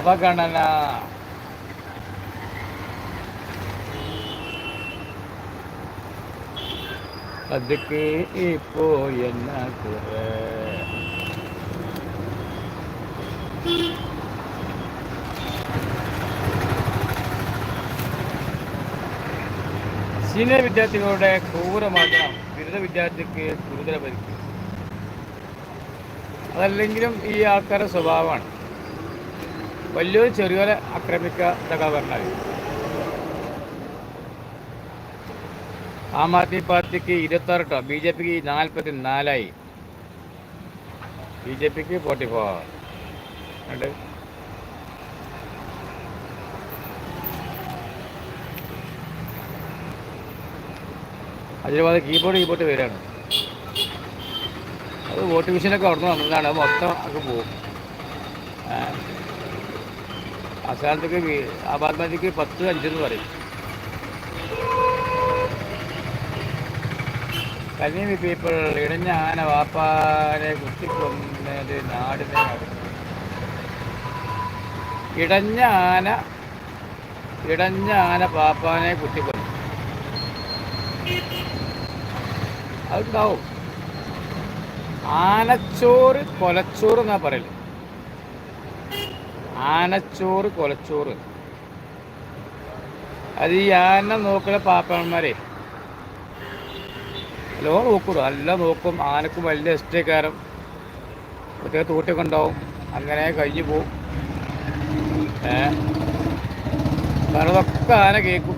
അവഗണന. പതുക്കെ പോയെന്ന കുറേ. സീനിയർ വിദ്യാർത്ഥികളുടെ ക്രൂരമർദ്ദനം ബിരുദ വിദ്യാർത്ഥിക്ക് ഗുരുതര പരിക്ക്. അതല്ലെങ്കിലും ഈ ആൾക്കാരുടെ സ്വഭാവമാണ്. വലിയൊരു ചെറിയൊരു ആക്രമിക്കുക ഇതൊക്കെ പറഞ്ഞാൽ ആം ആദ്മി പാർട്ടിക്ക് ഇരുപത്താറ് കേട്ടോ ബി ജെ പിക്ക് നാൽപ്പത്തി നാലായി ബി ജെ പിക്ക് ഫോർട്ടി ഫോർ. ഉണ്ട് അതിൽ കീബോർഡ് കീബോർഡ് വരികയാണ് അത് വോട്ട് മെഷീനൊക്കെ അവിടെ നിന്ന് വന്നതാണ് അത് മൊത്തം ഒക്കെ പോകും അസ്ഥാനത്തേക്ക് ആബാദ്മതിക്ക് പത്ത് അഞ്ചെന്ന് പറയും. കന്നി പീപ്പിൾ ഇടഞ്ഞ ആന വാപ്പാനെ കുത്തിക്കൊന്നത് നാടിനെ ഇടഞ്ഞ ആന ഇടഞ്ഞ ആന പാപ്പാനെ കുത്തിക്കൊന്നു. അതുണ്ടാവും ആനച്ചോറ് കൊലച്ചോറ് എന്നാ പറയൽ. ആനച്ചോറ് കൊലച്ചോറ്. അത് ഈ ആന നോക്കുന്ന പാപ്പന്മാരെ. ഹലോ നോക്കൂടോ. നല്ല നോക്കും. ആനക്കും വലിയ ഇഷ്ടക്കാരം. പ്രത്യേക തൂട്ടൊക്കെ ഉണ്ടാവും അങ്ങനെ കഴിഞ്ഞു പോവും. ഏ? പറഞ്ഞതൊക്കെ ആന കേൾക്കും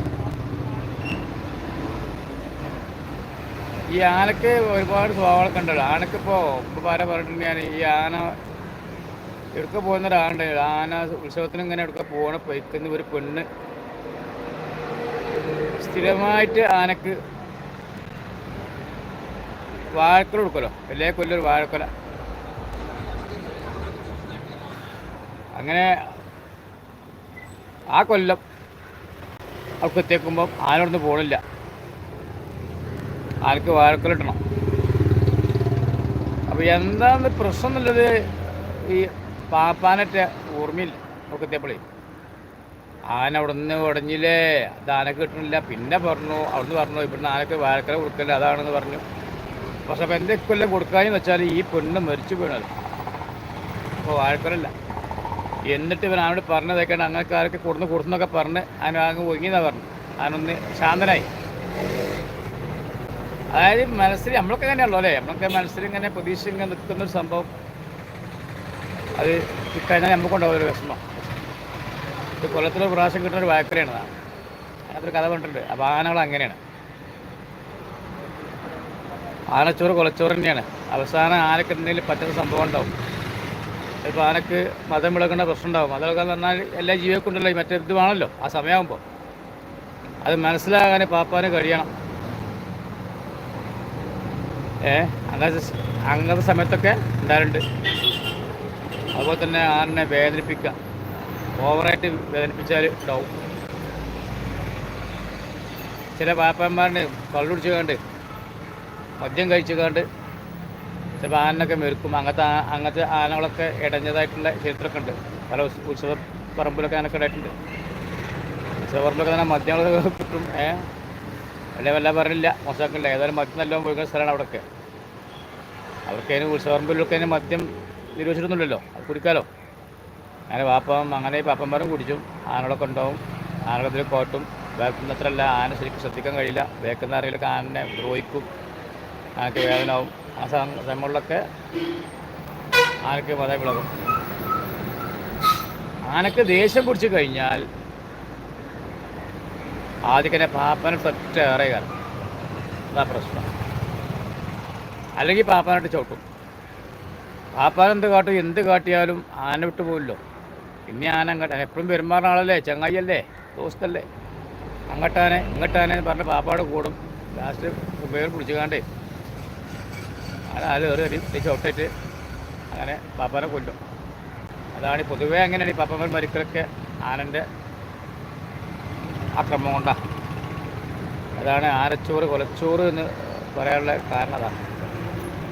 ഈ ആനക്ക് ഒരുപാട് സ്വഭാവങ്ങളൊക്കെ ഉണ്ടല്ലോ. ആനക്കിപ്പോൾ ഇപ്പോൾ ആരാ പറഞ്ഞിട്ടുണ്ട് ഞാൻ ഈ ആന എടുക്ക പോകുന്ന ഒരാളുണ്ട്. ആന ഉത്സവത്തിന് ഇങ്ങനെ എടുക്ക പോകണ പൈക്കുന്ന ഒരു പെണ്ണ് സ്ഥിരമായിട്ട് ആനക്ക് വാഴക്കൊല കൊടുക്കലോ വലിയ കൊല്ലൊരു വാഴക്കൊല. അങ്ങനെ ആ കൊല്ലം അവർക്ക് എത്തിയേക്കുമ്പം ആനോടൊന്ന് പോണില്ല. ആനക്ക് വാഴക്കൊല ഇട്ടണം അപ്പോൾ എന്താണ് പ്രശ്നം എന്നുള്ളത് ഈ പാപ്പാനറ്റ ഓർമ്മയില്ല. ഒക്കെ ആന അവിടെ നിന്ന് ഉടഞ്ഞില്ലേ അത് ആനക്ക് കിട്ടണില്ല. പിന്നെ പറഞ്ഞു. അവിടുന്ന് പറഞ്ഞു ഇവിടുന്ന് ആനക്ക് വാഴക്കല കൊടുക്കല്ല? അതാണെന്ന് പറഞ്ഞു. പക്ഷെ അപ്പം എന്റെ കൊല്ലം കൊടുക്കാന്ന് വെച്ചാൽ ഈ പെണ്ണ് മരിച്ചു വീണത്. അപ്പോൾ വാഴക്കരല്ല എന്നിട്ട് ഇവൻ ആനോട് പറഞ്ഞതൊക്കെയാണ് അങ്ങനത്തെ ആരൊക്കെ കൊടുന്ന് കൊടുത്തെന്നൊക്കെ പറഞ്ഞ് ആന അങ്ങ് ഒങ്ങിയെന്നാണ് പറഞ്ഞു അവനൊന്ന് ശാന്തനായി. അതായത് മനസ്സിൽ നമ്മളൊക്കെ തന്നെയല്ലോ അല്ലേ? നമ്മളൊക്കെ മനസ്സിൽ ഇങ്ങനെ പ്രതീക്ഷ ഇങ്ങനെ നിൽക്കുന്നൊരു സംഭവം. അത് കഴിഞ്ഞാൽ നമുക്കുണ്ടാവും ഒരു വിഷമം. ഇത് കൊല്ലത്തിൽ ഒരു പ്രാവശ്യം കിട്ടുന്ന ഒരു വാക്കരയാണ് അതിനകത്തൊരു കഥ പറഞ്ഞിട്ടുണ്ട്. അപ്പോൾ ആനകൾ അങ്ങനെയാണ്. ആനച്ചോറ് കൊലച്ചോറ് തന്നെയാണ്. അവസാനം ആനക്ക് എന്തെങ്കിലും പറ്റുന്ന സംഭവം ഉണ്ടാവും. ഇപ്പോൾ ആനക്ക് മതം വിളക്കേണ്ട പ്രശ്നം ഉണ്ടാവും. മതം വിളക്കാന്ന് പറഞ്ഞാൽ എല്ലാ ഈ മറ്റേ ഇത് വേണമല്ലോ. ആ സമയമാകുമ്പോൾ. അത് മനസ്സിലാകാൻ പാപ്പാന് കഴിയണം. ഏ? അങ്ങനത്തെ അങ്ങനത്തെ സമയത്തൊക്കെ ഉണ്ടായിട്ടുണ്ട് അതുപോലെ തന്നെ ആറിനെ വേദനിപ്പിക്കുക. ഓവറായിട്ട് വേദനിപ്പിച്ചാൽ ഉണ്ടാവും ചില പാപ്പന്മാരിന് കള്ളുടിച്ച് കണ്ട് മദ്യം കഴിച്ചു കണ്ട് ചിലപ്പോൾ ആനൊക്കെ മെരുക്കും. അങ്ങനത്തെ അങ്ങനത്തെ ആനകളൊക്കെ ഇടഞ്ഞതായിട്ടുള്ള ചരിത്രമൊക്കെ ഉണ്ട്. പല ഉത്സ- ഉത്സവ പറമ്പിലൊക്കെ ആനൊക്കെ ഇടായിട്ടുണ്ട്. ഉത്സവ പറമ്പിലൊക്കെ തന്നെ മദ്യങ്ങളൊക്കെ കിട്ടും. ഏഹ് അല്ലെ വല്ല പറഞ്ഞില്ല. മോശമാക്കില്ല ഏതായാലും മദ്യം നല്ലോണം പോയിക്കുന്ന സ്ഥലമാണ് അവിടെയൊക്കെ അവർക്ക് അതിന് ഉത്സവറമ്പിലൊക്കെ അതിന് മദ്യം നിരോധിച്ചിട്ടൊന്നുമില്ലല്ലോ അത് കുടിക്കാലോ. അങ്ങനെ വാപ്പം അങ്ങനെ പാപ്പന്മാരും കുടിച്ചും. ആനകളൊക്കെ ഉണ്ടാവും. ആനകളതിൽ കോട്ടും. വേക്കുന്ന അത്രയല്ല ആന ശരിക്കും ശ്രദ്ധിക്കാൻ കഴിയില്ല. വേക്കുന്ന ആരെങ്കിലൊക്കെ ആനനെ ദ്രോഹിക്കും. ആനക്ക് വേദനാവും. ആ സമയങ്ങളിലൊക്കെ ആനക്ക് വളരെ വിളകും. ആനക്ക് ദേഷ്യം കുടിച്ചു കഴിഞ്ഞാൽ ആദ്യം തന്നെ പാപ്പനെ തൊറ്റേറെ കാരണം അതാ പ്രശ്നം. അല്ലെങ്കിൽ പാപ്പനായിട്ട് ചവിട്ടും. പാപ്പാൻ എന്ത് കാട്ടും എന്ത് കാട്ടിയാലും ആന വിട്ടു പോവില്ലോ. പിന്നെ ആന അങ്ങോട്ട് എപ്പോഴും പെരുമാറുന്ന ആളല്ലേ ചങ്ങായിയല്ലേ ദോസ്തല്ലേ. അങ്ങട്ടാനെ ഇങ്ങട്ടാനെ പറഞ്ഞ പാപ്പാടെ കൂടും. ലാസ്റ്റ് പേര് പിടിച്ചുകാണ്ടേ ആന ആൽ കയറി ചോട്ടേറ്റ് അങ്ങനെ പാപ്പാനെ കൊല്ലും. അതാണ് പൊതുവേ അങ്ങനെയാണ് ഈ പാപ്പന്മാർ മരിക്കലൊക്കെ ആനന്റെ ആക്രമണം കൊണ്ടാണ് അതാണ് ആനച്ചോറ് കൊലച്ചോറ് എന്ന് പറയാനുള്ള കാരണം അതാണ്.